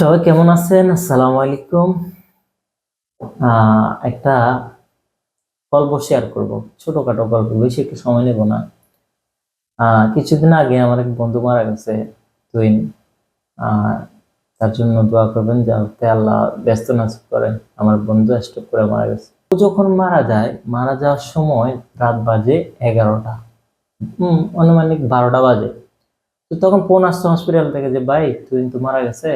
সবাই কেমন আছেন? আসসালামু আলাইকুম। একটা গল্প শেয়ার করব। ছোটখাটো গল্প, বেশি একটু সময় নেব না। কিছুদিন আগে আমার এক বন্ধু মারা গেছে তুইন তার জন্য দোয়া করবেন যাতে আল্লাহ ব্যস্ত নাসিব করেন। আমার বন্ধু স্টক করে মারা গেছে। ও যখন মারা যায়, মারা যাওয়ার সময় রাত বাজে এগারোটা। হম আনুমানিক বারোটা বাজে। তো তখন ফোন হসপিটাল থেকে যে, ভাই তুই তো মারা গেছে।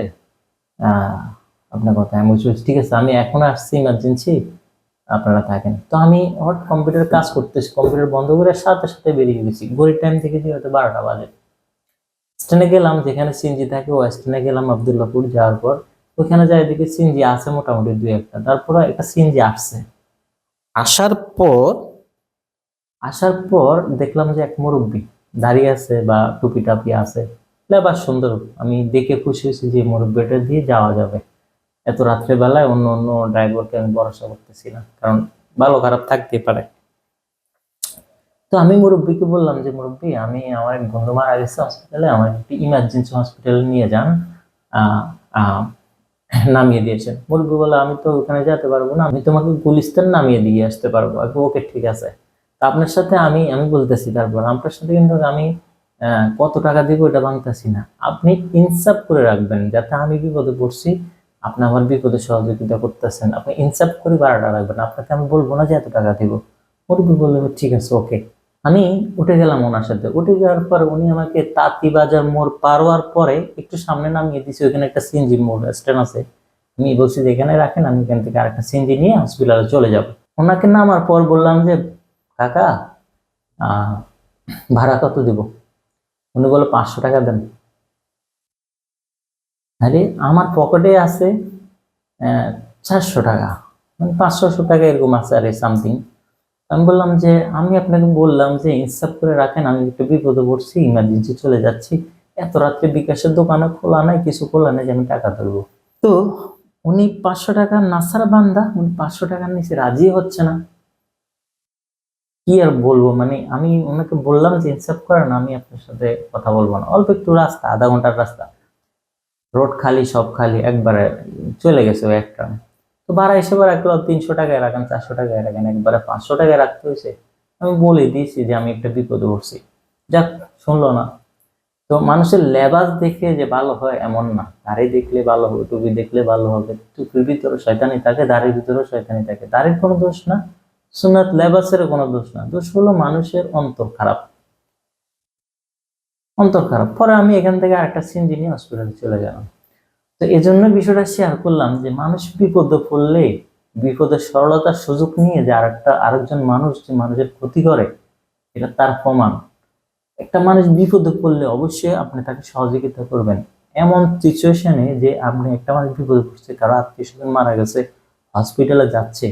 আপনার কথা। আমি বলছি ঠিক আছে আমি এখন আসছি ইমার্জেন্সি আপনারা থাকেন। তো আমি হট কম্পিউটার কাজ করতেছি কম্পিউটার বন্ধ করে সাথে সাথে বেরিয়ে গেছি। ঘড়ির টাইম থেকে যে হয়তো বারোটা বাজে। স্টেনে গেলাম যেখানে সিনজি থাকে ও স্টেনে গেলাম আবদুল্লাপুর যাওয়ার পর। ওখানে যাই দেখি সিনজি আছে মোটামুটি দুই একটা। তারপর একটা সিনজি আসছে। আসার পর? আসার পর দেখলাম যে এক মুরব্বী দাঁড়িয়ে আছে বা টুপি টাপি আছে। লেবার সুন্দর। আমি দেখে খুশি হয়েছি যে মুরব্বীটা দিয়ে যাওয়া যাবে। এত রাত্রে বেলায় অন্য অন্য ড্রাইভারকে আমি ভরসা করতেছি না, কারণ ভালো খারাপ থাকতেই পারে। তো আমি মুরব্বীকে বললাম যে, মুরব্বী, আমি আমার এক বন্ধু মারা গেছে হসপিটালে আমার একটি ইমার্জেন্সি হসপিটালে নিয়ে যান। নামিয়ে দিয়েছেন। মুরব্বী বলে আমি তো ওখানে যেতে পারব না, আমি তোমাকে গুলিস্তান নামিয়ে দিয়ে আসতে পারব। ওকে, ঠিক আছে। আপনার সাথে আমি আমি বলতেছি তারপর। আপনার সাথে কিন্তু আমি কত টাকা দিব এটা ভাঙতেছি না। আপনি ইনসাফ করে রাখবেন, যাতে আমি বিপদে পড়ছি, আপনি আমার বিপদে সহযোগিতা করতেছেন। আপনি ইনসাফ করে ভাড়াটা রাখবেন। আপনাকে আমি বলব না যে এত টাকা দিব। মুরব্বী বলল, ঠিক আছে, ওকে। আমি উঠে গেলাম ওনার সাথে। উঠে যাওয়ার পর উনি আমাকে তাঁতি বাজার মোড় পার হওয়ার পরে একটু সামনে নামিয়ে দিয়েছে ওখানে একটা সিএনজি মোড় স্ট্যান্ড আছে। আমি বলছি যে, এখানে রাখেন, আমি এখান থেকে আরেকটা সিএনজি নিয়ে হসপিটালে চলে যাব। ওনাকে নামার পর বললাম যে, কাকা ভাড়া কত দিব? উনি বলে পাঁচশো টাকা দেন। আরে, আমার পকেটে আছে চারশো টাকা। মানে পাঁচশোশো টাকা এরকম আছে আরে সামথিং আমি বললাম যে, আমি আপনাকে বললাম যে ইনসাফ করে রাখেন, আমি একটু বিপদে পড়ছি ইমার্জেন্সি চলে যাচ্ছি। এত রাত্রে বিকাশের দোকানে খোলা নাই, কিছু খোলা নাই যে আমি টাকা ধরবো তো উনি পাঁচশো টাকা নাসার বান্দা, উনি পাঁচশো টাকার নিচে রাজি হচ্ছে না। কি আর বলব? মানে আমি ওনাকে বললাম যে ইনসাফ করেন, আমি আপনার সাথে কথা বলব না। অল্প একটু রাস্তা, আধা ঘণ্টার রাস্তা। রোড খালি, সব খালি, একবারে চলে গেছে ওই একটা তো ভাড়া হিসেবে রাখল, তিনশো টাকায় রাখেন, চারশো টাকায় রাখেন, একবারে পাঁচশো টাকায় রাখতে হয়েছে। আমি বলে দিয়েছি যে, আমি একটা বিপদে পড়ছি। যাক, শুনলো না। তো মানুষের লেবাস দেখে যে ভালো হয় এমন না। দাড়ি দেখলে ভালো হবে, টুপি দেখলে ভালো হবে। টুপির ভিতরে শয়তানি থাকে, দাড়ির ভিতরেও শয়তানি থাকে। দাড়ির কোনো দোষ না। সুনাত লেবাসের কোনো দোষ না। দোষ হলো মানুষের অন্তর খারাপ। অন্তর খারাপ। পরে আমি এখান থেকে আরেকটা সিনজি নিয়ে হসপিটালে চলে গেলাম। তো এই জন্য বিষয়টা শেয়ার করলাম যে, মানুষ বিপদে পড়লে, বিপদের সরলতার সুযোগ নিয়ে যে আরেকটা, আরেকজন মানুষ যে মানুষের ক্ষতি করে, এটা তার প্রমাণ। একটা মানুষ বিপদে পড়লে অবশ্যই আপনি তাকে সহযোগিতা করবেন। এমন সিচুয়েশনে যে আপনি একটা মানুষ বিপদে পড়ছে, কারও আত্মীয় স্বজন মারা গেছে হসপিটালে যাচ্ছে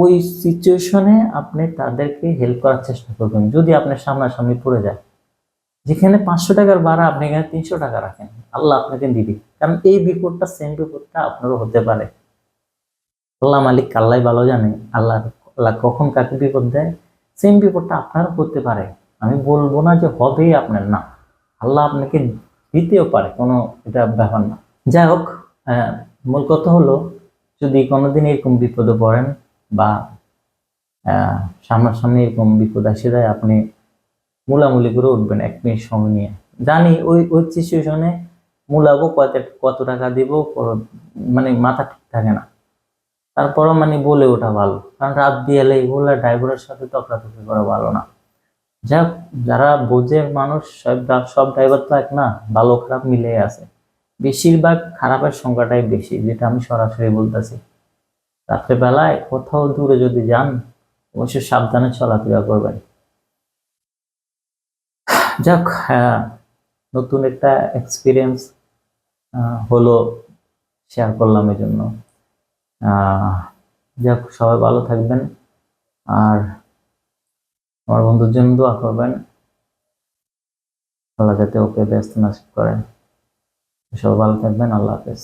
ওই সিচুয়েশনে আপনি তাদেরকে হেল্প করার চেষ্টা করবেন। যদি আপনার সামনাসামনি পড়ে যায়। যেখানে পাঁচশো টাকার ভাড়া আপনি এখানে তিনশো টাকা রাখেন। আল্লাহ আপনাকে দিবে। কারণ এই বিপদটা সেম বিপদটা আপনারও হতে পারে। আল্লাহ মালিক আল্লাহ ভালো জানে। আল্লাহ আল্লাহ কখন কাকে বিপদ দেয়? সেম বিপদটা আপনারও হতে পারে। আমি বলব না যে হবেই আপনার, না। আল্লাহ আপনাকে দিতেও পারে। কোনো এটা ব্যাপার না। যাই হোক মূল কথা হলো, যদি কোনোদিন এরকম বিপদে পড়েন বা সামনাসামনি এরকম বিপদ আসে আপনি মুলামুলি করে উঠবেন এক মিনিট সময় নিয়ে। জানি ওই ওই সিচুয়েশনে মুলাবো কত কত টাকা দিব মানে মাথা ঠিক থাকে না। তারপরও মানে বলে ওঠা ভালো। কারণ রাত বিয়ালে এগুলো ড্রাইভারের সাথে তকরাতকি করা ভালো না। যাক যারা বোঝে মানুষ, সব সব ড্রাইভার তো এক না, ভালো খারাপ মিলে আছে। বেশিরভাগ খারাপের সংখ্যাটাই বেশি, যেটা আমি সরাসরি বলতেছি। রাত্রেবেলায় কোথাও দূরে যদি যান, অবশ্যই সাবধানে চলাফেরা করবেন। যাক নতুন একটা এক্সপিরিয়েন্স হলো শেয়ার করলাম এই জন্য যাক, সবাই ভালো থাকবেন। আর আমার বন্ধুর জন্য দোয়া করবেন। আল্লাহ যাতে ওকে ব্যস্ত নাসিব করেন। সবাই ভালো থাকবেন, আল্লাহ হাফেজ।